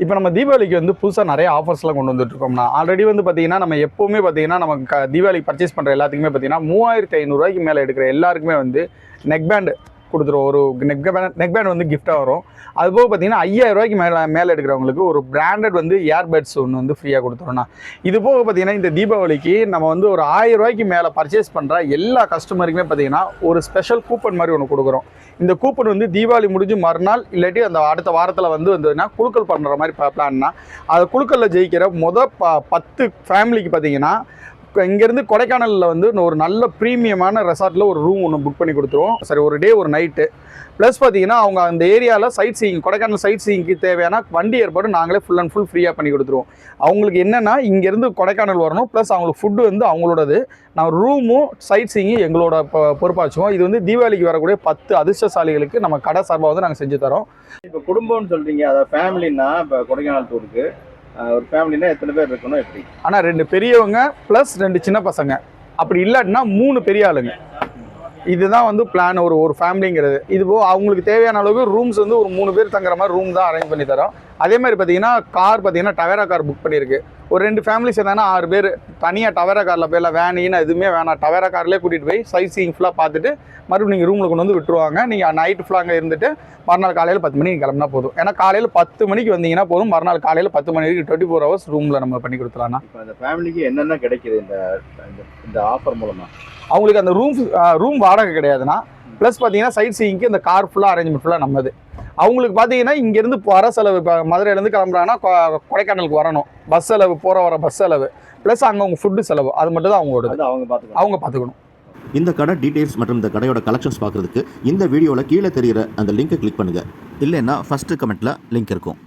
இப்போ நம்ம தீபாவளிக்கு வந்து புதுசாக நிறைய ஆஃபர்ஸ்லாம் கொண்டு வந்துட்டு இருக்கோம்னா ஆல்ரெடி வந்து பார்த்திங்கன்னா நம்ம எப்போவுமே பார்த்திங்கன்னா நம்ம க தீபாவளிக்கு பர்ச்சேஸ் பண்ணுற எல்லாத்துக்குமே பார்த்தீங்கன்னா மூவாயிரத்தி ஐநூறுரூவாய்க்கு மேலே எடுக்கிற எல்லாருக்குமே வந்து நெக் பேண்ட் கொடுத்துருவோம் ஒரு நெக் பேண்ட் நெக் பேண்ட் வந்து கிஃப்ட்டாக வரும். அதுபோக பார்த்தீங்கன்னா ஐயாயிரம் ரூபாய்க்கு மேலே மேலே எடுக்கிறவங்களுக்கு ஒரு பிராண்டட் வந்து இயர்பட்ஸ் ஒன்று வந்து ஃப்ரீயாக கொடுத்துருவோம்னா இது போக பார்த்தீங்கன்னா இந்த தீபாவளிக்கு நம்ம வந்து ஒரு ஆயிரம் ரூபாய்க்கு மேலே பர்ச்சேஸ் பண்ணுற எல்லா கஸ்டமருக்குமே பார்த்தீங்கன்னா ஒரு ஸ்பெஷல் கூப்பன் மாதிரி ஒன்று கொடுக்குறோம். இந்த கூப்பன் வந்து தீபாவளி முடிஞ்சு மறுநாள் இல்லாட்டி அந்த அடுத்த வாரத்தில் வந்து வந்ததுன்னா குழுக்கள் பண்ணுற மாதிரி பிளான்னா அது குழுக்களில் ஜெயிக்கிற மொதல் ப பத்து ஃபேமிலிக்கு பார்த்தீங்கன்னா இங்கேருந்து கொடைக்கானலில் வந்து ஒரு நல்ல ப்ரீமியமான ரெசார்ட்டில் ஒரு ரூம் ஒன்று புக் பண்ணி கொடுத்துருவோம். சரி ஒரு டே ஒரு நைட்டு ப்ளஸ் பார்த்தீங்கன்னா அவங்க அந்த ஏரியாவில் சைட் சீயிங் கொடைக்கானல் சைட் சீயிங்க்கு தேவையான வண்டி ஏற்பாடு நாங்களே ஃபுல் அண்ட் ஃபுல் ஃப்ரீயாக பண்ணி கொடுத்துருவோம். அவங்களுக்கு என்னென்னா இங்கேருந்து கொடைக்கானல் வரணும். ப்ளஸ் அவங்களுக்கு ஃபுட்டு வந்து அவங்களோடது. நான் ரூமும் சைட் சீயிங்கும் எங்களோட பொறுப்பாச்சுவோம். இது வந்து தீபாவளிக்கு வரக்கூடிய பத்து அதிர்ஷ்டசாலிகளுக்கு நம்ம கடை சார்பாக வந்து நாங்கள் செஞ்சு தரோம். இப்போ குடும்பம்னு சொல்கிறீங்க அதாவது ஃபேமிலின்னா இப்போ கொடைக்கானல் டூருக்கு ஒரு ஃபேமிலினா எத்தனை பேர் இருக்கணும் எப்படி? ஆனால் ரெண்டு பெரியவங்க ப்ளஸ் ரெண்டு சின்ன பசங்க. அப்படி இல்லாட்டினா மூணு பெரிய ஆளுங்க. இதுதான் வந்து பிளான் ஒரு ஒரு ஃபேமிலிங்கிறது இது போக அவங்களுக்கு தேவையான அளவுக்கு ரூம்ஸ் வந்து ஒரு மூணு பேர் தங்குற மாதிரி ரூம் தான் அரேஞ்ச் பண்ணி தரோம். அதே மாதிரி பார்த்தீங்கன்னா கார் பார்த்தீங்கன்னா டவேரா கார் புக் பண்ணியிருக்கு. ஒரு ரெண்டு ஃபேமிலிஸ் இருந்தாங்கன்னா ஆறு பேர். தனியாக டவேரா காரில் போயிடலாம். வேனின்னு எதுவுமே வேணாம். டவேரா கார்லேயே கூட்டிகிட்டு போய் சைட் சீயிங் ஃபுல்லாக பார்த்துட்டு மறுபடியும் நீங்கள் ரூமில் கொண்டு வந்து விட்டுருவாங்க. நீங்கள் நைட்டு ஃபுல்லாக அங்கே இருந்துட்டு மறுநாள் காலையில் பத்து மணிக்கு கிளம்புனா போதும். ஏன்னா காலையில் பத்து மணிக்கு வந்தீங்கன்னா போதும். மறுநாள் காலையில் பத்து மணி வரைக்கும் டுவெண்ட்டி ஃபோர் ஹவர்ஸ் ரூமில் நம்ம பண்ணி கொடுத்துலாம்ண்ணா இப்போ அந்த ஃபேமிலிக்கு என்னென்ன கிடைக்குது இந்த இந்த- ஆஃபர் மூலமா? அவங்களுக்கு அந்த ரூம் ரூம் வாடகை கிடையாதுன்னா ப்ளஸ் பார்த்தீங்கன்னா சைட் சீயிங்க்கு இந்த கார் ஃபுல்லாக அரேஞ்ச்மெண்ட் ஃபுல்லாக நம்மது. அவங்களுக்கு பார்த்தீங்கன்னா இங்கேருந்து வர செலவு இப்போ மதுரையிலேருந்து கிளம்புறாங்கன்னா கொடைக்கானலுக்கு வரணும். பஸ் செலவு போகிற வர பஸ் செலவு ப்ளஸ் அங்கே அவங்க ஃபுட்டு செலவு அது மட்டும் தான் அவங்களோடது. அது அவங்க பார்த்துக்கலாம் அவங்க பார்த்துக்கணும் இந்த கடை டீடைல்ஸ் மற்றும் இந்த கடையோட கலெக்ஷன்ஸ் பார்க்குறதுக்கு இந்த வீடியோவில் கீழே தெரியிற அந்த லிங்கை கிளிக் பண்ணுங்கள் இல்லைன்னா ஃபஸ்ட்டு கமெண்ட்டில் லிங்க் இருக்கும்.